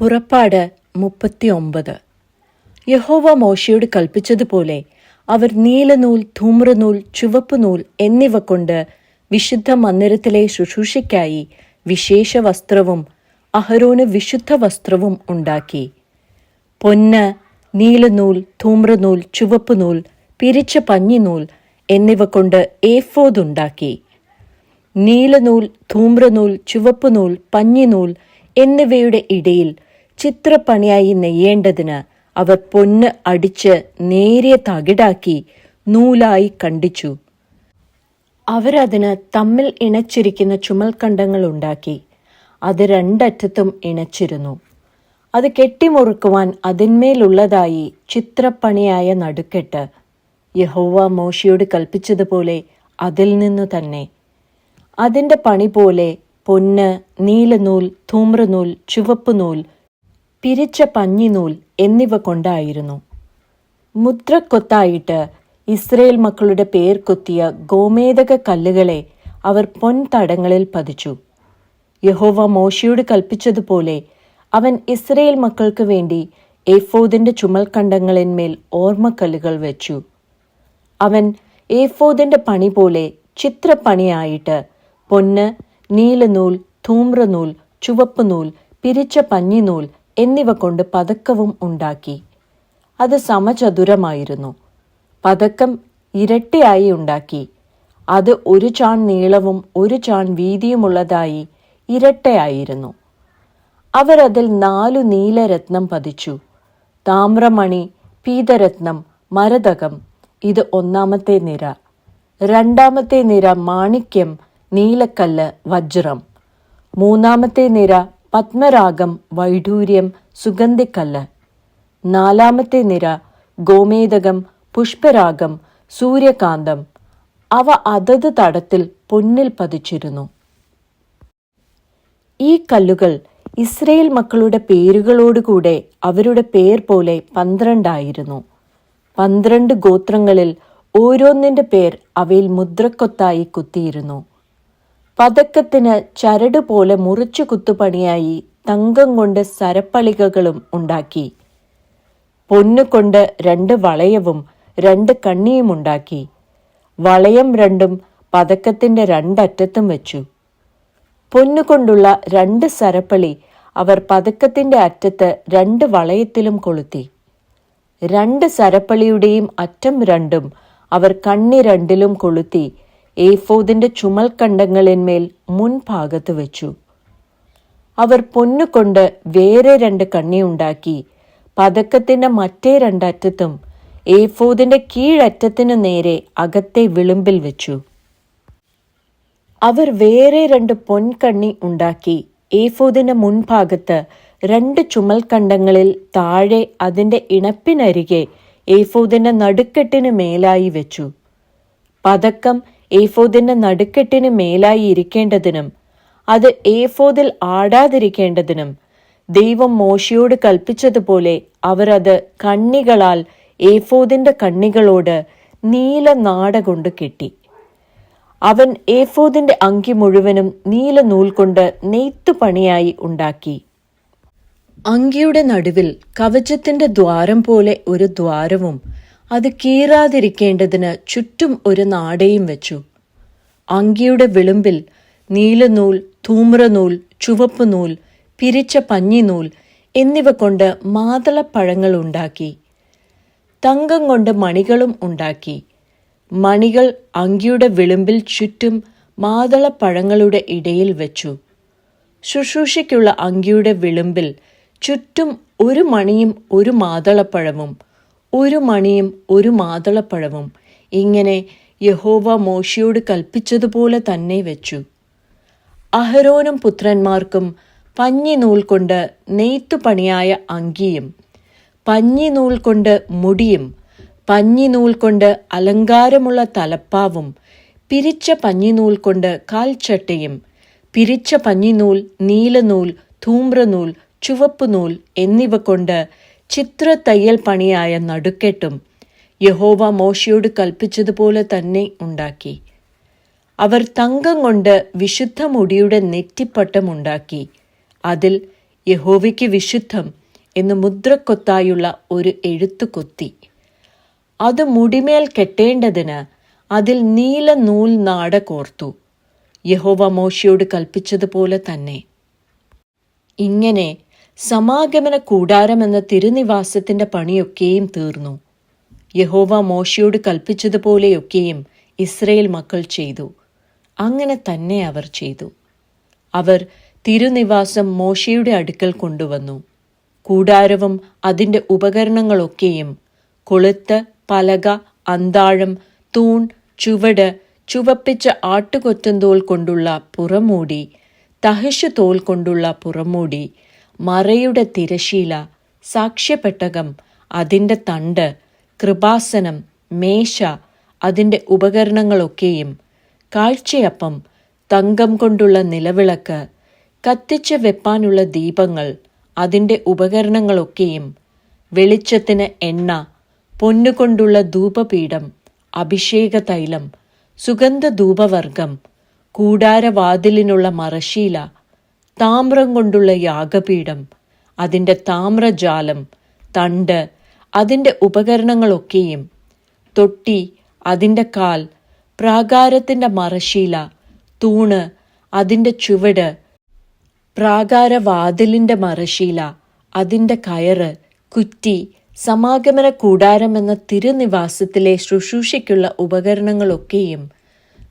പുറപ്പാട് മുപ്പത്തിയൊമ്പത്. യഹോവ മോശയോട് കൽപ്പിച്ചതുപോലെ അവർ നീലനൂൽ ധൂമ്രനൂൽ ചുവപ്പ് നൂൽ എന്നിവ കൊണ്ട് വിശുദ്ധ മന്ദിരത്തിലെ ശുശ്രൂഷയ്ക്കായി വിശേഷ വസ്ത്രവും അഹരോന് വിശുദ്ധ വസ്ത്രവും ഉണ്ടാക്കി. പൊന്ന് നീലനൂൽ ധൂമ്രനൂൽ ചുവപ്പ് നൂൽ പിരിച്ച പഞ്ഞിനൂൽ എന്നിവ കൊണ്ട് ഏഫോദ് ഉണ്ടാക്കി നീലനൂൽ ധൂമ്രനൂൽ ചുവപ്പുനൂൽ പഞ്ഞിനൂൽ എന്നിവയുടെ ഇടയിൽ ചിത്രപ്പണിയായി നെയ്യേണ്ടതിന് അവർ പൊന്ന് അടിച്ച് നേരെ തകിടാക്കി നൂലായി കണ്ടിച്ചു. അവരതിന് തമ്മിൽ ഇണച്ചിരിക്കുന്ന ചുമൽക്കണ്ടങ്ങൾ ഉണ്ടാക്കി. അത് രണ്ടറ്റത്തും ഇണച്ചിരുന്നു. അത് കെട്ടിമുറുക്കുവാൻ അതിന്മേലുള്ളതായി ചിത്രപ്പണിയായ നടുക്കെട്ട് യഹോവ മോശയോട് കൽപ്പിച്ചതുപോലെ അതിൽ നിന്നു തന്നെ. അതിന്റെ പണി പോലെ പൊന്ന് നീലനൂൽ ധൂമ്രനൂൽ ചുവപ്പ് നൂൽ പിരിച്ച പഞ്ഞിനൂൽ എന്നിവ കൊണ്ടായിരുന്നു. മുദ്രക്കൊത്തായിട്ട് ഇസ്രയേൽ മക്കളുടെ പേർ കൊത്തിയ ഗോമേതക കല്ലുകളെ അവർ പൊൻതടങ്ങളിൽ പതിച്ചു. യഹോവ മോശയോട് കൽപ്പിച്ചതുപോലെ അവൻ ഇസ്രയേൽ മക്കൾക്ക് വേണ്ടി ഏഫോദിന്റെ ചുമൽക്കണ്ടങ്ങളിന്മേൽ ഓർമ്മക്കല്ലുകൾ വെച്ചു. അവൻ ഏഫോദിന്റെ പണി പോലെ ചിത്രപ്പണിയായിട്ട് പൊന്ന് നീലനൂൽ ധൂമ്രനൂൽ ചുവപ്പ് നൂൽ പിരിച്ച പഞ്ഞിനൂൽ എന്നിവ കൊണ്ട് പതക്കവും ഉണ്ടാക്കി. അത് സമചതുരമായിരുന്നു. പതക്കം ഇരട്ടിയായി ഉണ്ടാക്കി. അത് ഒരു ചാൺ നീളവും ഒരു ചാൺ വീതിയുമുള്ളതായി ഇരട്ടയായിരുന്നു. അവരതിൽ നാലു നീലരത്നം പതിച്ചു. താമ്രമണി പീതരത്നം മരതകം ഇത് ഒന്നാമത്തെ നിര. രണ്ടാമത്തെ നിര മാണിക്യം നീലക്കല്ല് വജ്രം. മൂന്നാമത്തെ നിര പത്മരാഗം വൈഡൂര്യം സുഗന്ധിക്കല്ല്. നാലാമത്തെ നിര ഗോമേതകം പുഷ്പരാഗം സൂര്യകാന്തം. അവ അതത് തടത്തിൽ പൊന്നിൽ പതിച്ചിരുന്നു. ഈ കല്ലുകൾ ഇസ്രയേൽ മക്കളുടെ പേരുകളോടുകൂടെ അവരുടെ പേർ പോലെ പന്ത്രണ്ടായിരുന്നു. പന്ത്രണ്ട് ഗോത്രങ്ങളിൽ ഓരോന്നിന്റെ പേർ അവയിൽ മുദ്രക്കൊത്തായി കുത്തിയിരുന്നു. പതക്കത്തിന് ചരട് പോലെ മുറിച്ചു കുത്തുപണിയായി തങ്കം കൊണ്ട് സരപ്പളികകളും ഉണ്ടാക്കി. പൊന്നുകൊണ്ട് രണ്ട് വളയവും രണ്ട് കണ്ണിയും ഉണ്ടാക്കി. വളയം രണ്ടും പതക്കത്തിന്റെ രണ്ടറ്റത്തും വെച്ചു. പൊന്നുകൊണ്ടുള്ള രണ്ട് സരപ്പളി അവർ പതക്കത്തിന്റെ അറ്റത്ത് രണ്ട് വളയത്തിലും കൊളുത്തി. രണ്ട് സരപ്പളിയുടെയും അറ്റം രണ്ടും അവർ കണ്ണി രണ്ടിലും കൊളുത്തി ഏഫോദിന്റെ ചുമൽക്കണ്ടങ്ങളിന്മേൽ മുൻഭാഗത്ത് വെച്ചു. അവർ പൊന്നുകൊണ്ട് വേറെ രണ്ട് കണ്ണി ഉണ്ടാക്കി പതക്കത്തിന്റെ മറ്റേ രണ്ടറ്റത്തും ഏഫോദിന്റെ കീഴറ്റത്തിനു നേരെ അകത്തെ വിളിമ്പിൽ വെച്ചു. അവർ വേറെ രണ്ട് പൊൻകണ്ണി ഉണ്ടാക്കി. ഏഫോദിന്റെ മുൻഭാഗത്ത് രണ്ട് ചുമൽക്കണ്ടങ്ങളിൽ താഴെ അതിന്റെ ഇണപ്പിനരികെ ഏഫോദിന്റെ നടുക്കെട്ടിന് മേലായി വെച്ചു. പതക്കം ഏഫോദിന്റെ നടുക്കെട്ടിന് മേലായി ഇരിക്കേണ്ടതിനും അത് ഏഫോദിൽ ആടാതിരിക്കേണ്ടതിനും ദൈവം മോശയോട് കൽപ്പിച്ചതുപോലെ അവരത് കണ്ണികളാൽ ഏഫോദിന്റെ കണ്ണികളോട് നീല നാട കൊണ്ട് കെട്ടി. അവൻ ഏഫോദിന്റെ അങ്കി മുഴുവനും നീല നൂൽ കൊണ്ട് നെയ്ത്തു പണിയായി ഉണ്ടാക്കി. അങ്കിയുടെ നടുവിൽ കവചത്തിന്റെ ദ്വാരം പോലെ ഒരു ദ്വാരവും അത് കീറാതിരിക്കേണ്ടതിന് ചുറ്റും ഒരു നാടയും വെച്ചു. അങ്കിയുടെ വിളുമ്പിൽ നീലനൂൽ ധൂമ്രനൂൽ ചുവപ്പ് നൂൽ പിരിച്ച പഞ്ഞിനൂൽ എന്നിവ കൊണ്ട് മാതളപ്പഴങ്ങൾ ഉണ്ടാക്കി. തങ്കം കൊണ്ട് മണികളും ഉണ്ടാക്കി. മണികൾ അങ്കിയുടെ വിളുമ്പിൽ ചുറ്റും മാതളപ്പഴങ്ങളുടെ ഇടയിൽ വെച്ചു. ശുശ്രൂഷയ്ക്കുള്ള അങ്കിയുടെ വിളുമ്പിൽ ചുറ്റും ഒരു മണിയും ഒരു മാതളപ്പഴവും ഒരു മണിയും ഒരു മാതളപ്പഴവും ഇങ്ങനെ യഹോവ മോശയോട് കൽപ്പിച്ചതുപോലെ തന്നെ വെച്ചു. അഹരോനും പുത്രന്മാർക്കും പഞ്ഞി നൂൽ കൊണ്ട് നെയ്ത്തുപണിയായ അങ്കിയും പഞ്ഞി നൂൽ കൊണ്ട് മുടിയും പഞ്ഞി നൂൽ കൊണ്ട് അലങ്കാരമുള്ള തലപ്പാവും പിരിച്ച പഞ്ഞിനൂൽ കൊണ്ട് കാൽച്ചട്ടയും പിരിച്ച പഞ്ഞിനൂൽ നീലനൂൽ ധൂമ്രനൂൽ ചുവപ്പുനൂൽ എന്നിവ കൊണ്ട് ചിത്ര തയ്യൽ പണിയായ നടുക്കെട്ടും യഹോവ മോശയോട് കൽപ്പിച്ചതുപോലെ തന്നെ ഉണ്ടാക്കി. അവർ തങ്കം കൊണ്ട് വിശുദ്ധ മുടിയുടെ നെറ്റിപ്പട്ടം ഉണ്ടാക്കി. അതിൽ യഹോവയ്ക്ക് വിശുദ്ധം എന്ന് മുദ്രക്കൊത്തായുള്ള ഒരു എഴുത്തു കൊത്തി. അത് മുടിമേൽ കെട്ടേണ്ടതിന് അതിൽ നീല നൂൽ നാട കോർത്തു. യഹോവ മോശയോട് കൽപ്പിച്ചതുപോലെ തന്നെ. ഇങ്ങനെ സമാഗമന കൂടാരം എന്ന തിരുനിവാസത്തിന്റെ പണിയൊക്കെയും തീർന്നു. യഹോവ മോശയോട് കൽപ്പിച്ചതുപോലെയൊക്കെയും ഇസ്രയേൽ മക്കൾ ചെയ്തു. അങ്ങനെ തന്നെ അവർ ചെയ്തു. അവർ തിരുനിവാസം മോശയുടെ അടുക്കൽ കൊണ്ടുവന്നു. കൂടാരവും അതിന്റെ ഉപകരണങ്ങളൊക്കെയും കൊളുത്ത് പലക അന്താഴം തൂൺ ചുവട് ചുവപ്പിച്ച ആട്ടുകൊറ്റന്തോൽ കൊണ്ടുള്ള പുറമൂടി തഹശ് തോൽ കൊണ്ടുള്ള പുറമൂടി മറയുടെ തിരശീല സാക്ഷ്യപ്പെട്ടകം അതിന്റെ തണ്ട് കൃപാസനം മേശ അതിന്റെ ഉപകരണങ്ങളൊക്കെയും. കാഴ്ചയപ്പം തങ്കം കൊണ്ടുള്ള നിലവിളക്ക് കത്തിച്ച് വെപ്പാനുള്ള ദീപങ്ങൾ അതിന്റെ ഉപകരണങ്ങളൊക്കെയും. വെളിച്ചത്തിന് എണ്ണ പൊന്നുകൊണ്ടുള്ള ധൂപപീഠം അഭിഷേക തൈലം സുഗന്ധ ധൂപവർഗം കൂടാരവാതിലിനുള്ള മറശീല താമ്രം കൊണ്ടുള്ള യാഗപീഠം അതിന്റെ താമ്രജാലം തണ്ട് അതിന്റെ ഉപകരണങ്ങളൊക്കെയും തൊട്ടി അതിന്റെ കാൽ പ്രാകാരത്തിന്റെ മറശീല തൂണ് അതിന്റെ ചുവട് പ്രാകാരവാതിലിന്റെ മറശീല അതിന്റെ കയറ് കുറ്റി സമാഗമന കൂടാരമെന്ന തിരുനിവാസത്തിലെ ശുശ്രൂഷയ്ക്കുള്ള ഉപകരണങ്ങളൊക്കെയും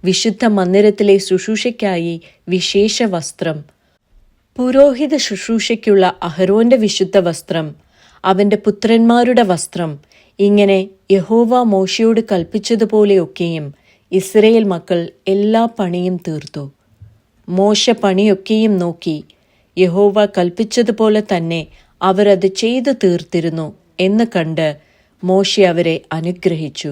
വിശുദ്ധ മന്ദിരത്തിലെ ശുശ്രൂഷയ്ക്കായി വിശേഷ വസ്ത്രം പുരോഹിത ശുശ്രൂഷയ്ക്കുള്ള അഹരോന്റെ വിശുദ്ധ വസ്ത്രം അവന്റെ പുത്രന്മാരുടെ വസ്ത്രം ഇങ്ങനെ യഹോവ മോശയോട് കൽപ്പിച്ചതുപോലെയൊക്കെയും ഇസ്രയേൽ മക്കൾ എല്ലാ പണിയും തീർത്തു. മോശ പണിയൊക്കെയും നോക്കി യഹോവ കൽപ്പിച്ചതുപോലെ തന്നെ അവരത് ചെയ്തു തീർത്തിരുന്നു എന്ന് കണ്ട് മോശ അവരെ അനുഗ്രഹിച്ചു.